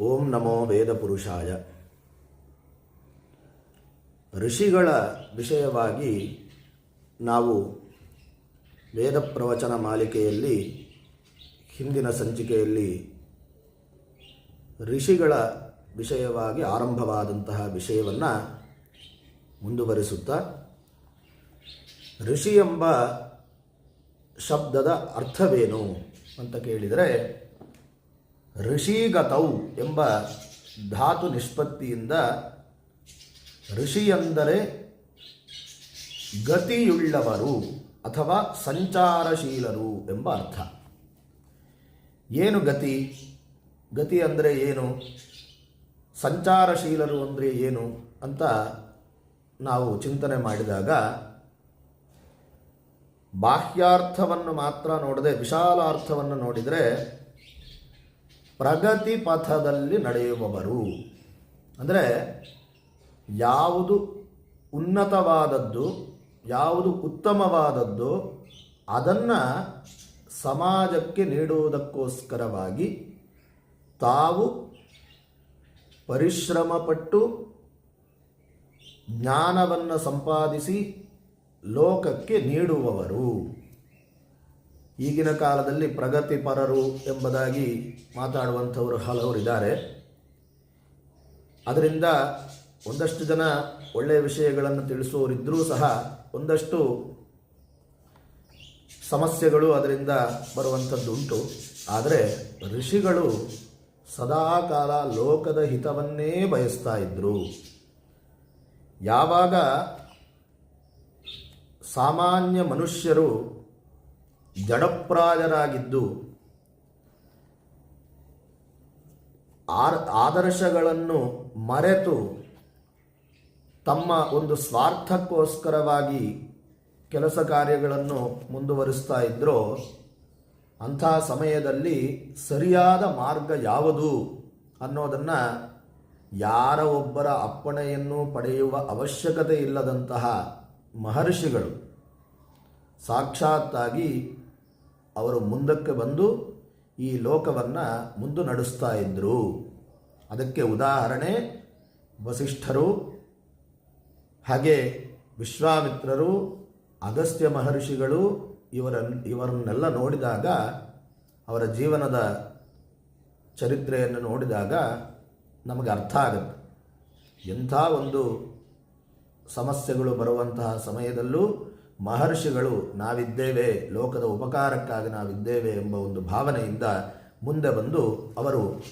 ಓಂ ನಮೋ ವೇದ ಪುರುಷಾಯ. ಋಷಿಗಳ ವಿಷಯವಾಗಿ ನಾವು ವೇದ ಪ್ರವಚನ ಮಾಲಿಕೆಯಲ್ಲಿ, ಹಿಂದಿನ ಸಂಚಿಕೆಯಲ್ಲಿ ಋಷಿಗಳ ವಿಷಯವಾಗಿ ಆರಂಭವಾದಂತಹ ವಿಷಯವನ್ನು ಮುಂದುವರಿಸುತ್ತಾ, ಋಷಿ ಎಂಬ ಶಬ್ದದ ಅರ್ಥವೇನು ಅಂತ ಕೇಳಿದರೆ ಋಷಿಗತೌ ಎಂಬ ಧಾತು ನಿಷ್ಪತ್ತಿಯಿಂದ ಋಷಿ ಎಂದರೆ ಗತಿಯುಳ್ಳವರು ಅಥವಾ ಸಂಚಾರಶೀಲರು ಎಂಬ ಅರ್ಥ. ಏನು ಗತಿ? ಗತಿ ಅಂದರೆ ಏನು? ಸಂಚಾರಶೀಲರು ಅಂದರೆ ಏನು ಅಂತ ನಾವು ಚಿಂತನೆ ಮಾಡಿದಾಗ ಬಾಹ್ಯಾರ್ಥವನ್ನು ಮಾತ್ರ ನೋಡದೆ ವಿಶಾಲಾರ್ಥವನ್ನು ನೋಡಿದರೆ ಪ್ರಗತಿ ಪಥದಲ್ಲಿ ನಡೆಯುವವರು. ಅಂದರೆ ಯಾವುದು ಉನ್ನತವಾದದ್ದು, ಯಾವುದು ಉತ್ತಮವಾದದ್ದು, ಅದನ್ನು ಸಮಾಜಕ್ಕೆ ನೀಡುವುದಕ್ಕೋಸ್ಕರವಾಗಿ ತಾವು ಪರಿಶ್ರಮಪಟ್ಟು ಜ್ಞಾನವನ್ನು ಸಂಪಾದಿಸಿ ಲೋಕಕ್ಕೆ ನೀಡುವವರು. ಈಗಿನ ಕಾಲದಲ್ಲಿ ಪ್ರಗತಿಪರರು ಎಂಬುದಾಗಿ ಮಾತಾಡುವಂಥವರು ಹಲವರಿದ್ದಾರೆ ಅದರಿಂದ ಒಂದಷ್ಟು ಜನ ಒಳ್ಳೆಯ ವಿಷಯಗಳನ್ನು ತಿಳಿಸುವವರಿದ್ದರೂ ಸಹ ಒಂದಷ್ಟು ಸಮಸ್ಯೆಗಳು ಅದರಿಂದ ಬರುವಂಥದ್ದು ಉಂಟು. ಆದರೆ ಋಷಿಗಳು ಸದಾಕಾಲ ಲೋಕದ ಹಿತವನ್ನೇ ಬಯಸ್ತಾ ಇದ್ದರು ಯಾವಾಗ ಸಾಮಾನ್ಯ ಮನುಷ್ಯರು ಜಡಪ್ರಾಯರಾಗಿದ್ದು ಆರ್, ಆದರ್ಶಗಳನ್ನು ಮರೆತು ತಮ್ಮ ಒಂದು ಸ್ವಾರ್ಥಕ್ಕೋಸ್ಕರವಾಗಿ ಕೆಲಸ ಕಾರ್ಯಗಳನ್ನು ಮುಂದುವರಿಸ್ತಾ ಇದ್ದರೋ ಅಂಥ ಸಮಯದಲ್ಲಿ ಸರಿಯಾದ ಮಾರ್ಗ ಯಾವುದು ಅನ್ನೋದನ್ನು ಯಾರ ಒಬ್ಬರ ಅಪ್ಪಣೆಯನ್ನು ಪಡೆಯುವ ಅವಶ್ಯಕತೆ ಇಲ್ಲದಂತಹ ಮಹರ್ಷಿಗಳು ಸಾಕ್ಷಾತ್ತಾಗಿ ಅವರು ಮುಂದಕ್ಕೆ ಬಂದು ಈ ಲೋಕವನ್ನು ಮುಂದೆ ನಡೆಸ್ತಾ ಇದ್ದರು ಅದಕ್ಕೆ ಉದಾಹರಣೆ, ವಸಿಷ್ಠರು, ಹಾಗೆ ವಿಶ್ವಾಮಿತ್ರರು, ಅಗಸ್ತ್ಯ ಮಹರ್ಷಿಗಳು ಇವರ ಇವರನ್ನೆಲ್ಲ ನೋಡಿದಾಗ, ಅವರ ಜೀವನದ ಚರಿತ್ರೆಯನ್ನು ನೋಡಿದಾಗ ನಮಗೆ ಅರ್ಥ ಆಗುತ್ತೆ. ಎಂಥ ಒಂದು ಸಮಸ್ಯೆಗಳು ಬರುವಂತಹ ಸಮಯದಲ್ಲೂ ಮಹರ್ಷಿಗಳು ನಾವಿದ್ದೇವೆ, ಲೋಕದ ಉಪಕಾರಕ್ಕಾಗಿ ನಾವಿದ್ದೇವೆ ಎಂಬ ಒಂದು ಭಾವನೆಯಿಂದ ಮುಂದೆ ಬಂದು ಅವರು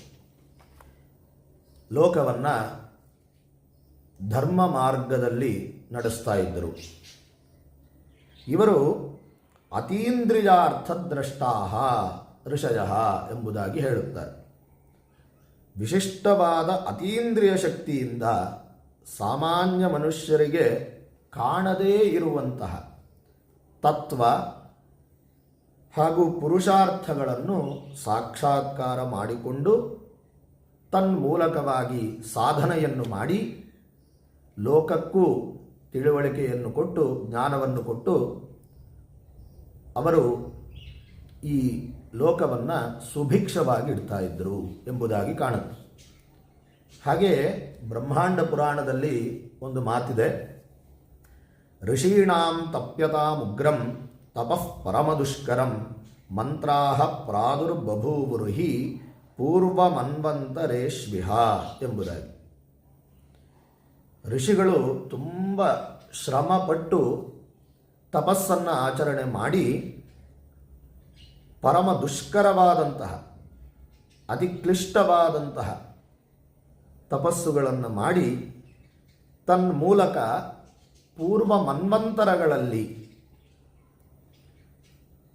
ಲೋಕವನ್ನು ಧರ್ಮ ಮಾರ್ಗದಲ್ಲಿ ನಡೆಸ್ತಾ ಇದ್ದರು. ಇವರು ಅತೀಂದ್ರಿಯಾರ್ಥದ್ರಷ್ಟಾ ಋಷಯ ಎಂಬುದಾಗಿ ಹೇಳುತ್ತಾರೆ. ವಿಶಿಷ್ಟವಾದ ಅತೀಂದ್ರಿಯ ಶಕ್ತಿಯಿಂದ ಸಾಮಾನ್ಯ ಮನುಷ್ಯರಿಗೆ ಕಾಣದೇ ಇರುವಂತಹ ತತ್ವ ಹಾಗೂ ಪುರುಷಾರ್ಥಗಳನ್ನು ಸಾಕ್ಷಾತ್ಕಾರ ಮಾಡಿಕೊಂಡು ತನ್ಮೂಲಕವಾಗಿ ಸಾಧನೆಯನ್ನು ಮಾಡಿ ಲೋಕಕ್ಕೂ ತಿಳುವಳಿಕೆಯನ್ನು ಕೊಟ್ಟು ಜ್ಞಾನವನ್ನು ಕೊಟ್ಟು ಅವರು ಈ ಲೋಕವನ್ನು ಸುಭಿಕ್ಷವಾಗಿ ಇಡ್ತಾ ಇದ್ದರು ಎಂಬುದಾಗಿ ಕಾಣುತ್ತೆ. ಹಾಗೆಯೇ ಬ್ರಹ್ಮಾಂಡ ಪುರಾಣದಲ್ಲಿ ಒಂದು ಮಾತಿದೆ. ಋಷೀಣಾಂ ತಪ್ಯತಾಮುಗ್ರಂ ತಪಃ ಪರಮದುಷ್ಕರಂ ಮಂತ್ರಾಹ ಪೂರ್ವ ಪೂರ್ವಮನ್ವಂತರೇಶ್ವಿಹ ಎಂಬುದಾಗಿ ಋಷಿಗಳು ತುಂಬ ಶ್ರಮಪಟ್ಟು ತಪಸ್ಸನ್ನು ಆಚರಣೆ ಮಾಡಿ ಪರಮ ದುಷ್ಕರವಾದಂತಹ ಅತಿ ಕ್ಲಿಷ್ಟವಾದಂತಹ ತಪಸ್ಸುಗಳನ್ನು ಮಾಡಿ ತನ್ಮೂಲಕ ಪೂರ್ವ ಮನ್ವಂತರಗಳಲ್ಲಿ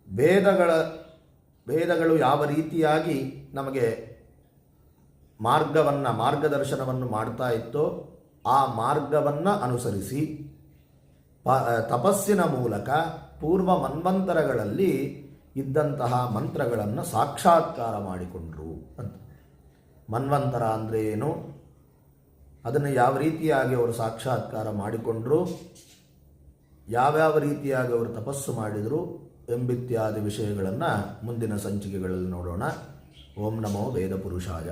ಭೇದಗಳ, ಭೇದಗಳು ಯಾವ ರೀತಿಯಾಗಿ ನಮಗೆ ಮಾರ್ಗವನ್ನು, ಮಾರ್ಗದರ್ಶನವನ್ನು ಮಾಡ್ತಾ ಇತ್ತೋ ಆ ಮಾರ್ಗವನ್ನು ಅನುಸರಿಸಿ, ಪ ತಪಸ್ಸಿನ ಮೂಲಕ ಪೂರ್ವ ಮನ್ವಂತರಗಳಲ್ಲಿ ಇದ್ದಂತಹ ಮಂತ್ರಗಳನ್ನು ಸಾಕ್ಷಾತ್ಕಾರ ಮಾಡಿಕೊಂಡರು ಅಂತ. ಮನ್ವಂತರ ಅಂದರೆ ಏನು? ಅದನ್ನು ಯಾವ ರೀತಿಯಾಗಿ ಅವರು ಸಾಕ್ಷಾತ್ಕಾರ ಮಾಡಿಕೊಂಡ್ರು, ಯಾವ್ಯಾವ ರೀತಿಯಾಗಿ ಅವರು ತಪಸ್ಸು ಮಾಡಿದರು ಎಂಬಿತ್ಯಾದಿ ವಿಷಯಗಳನ್ನು ಮುಂದಿನ ಸಂಚಿಕೆಗಳಲ್ಲಿ ನೋಡೋಣ. ಓಂ ನಮೋ ವೇದ ಪುರುಷಾಯ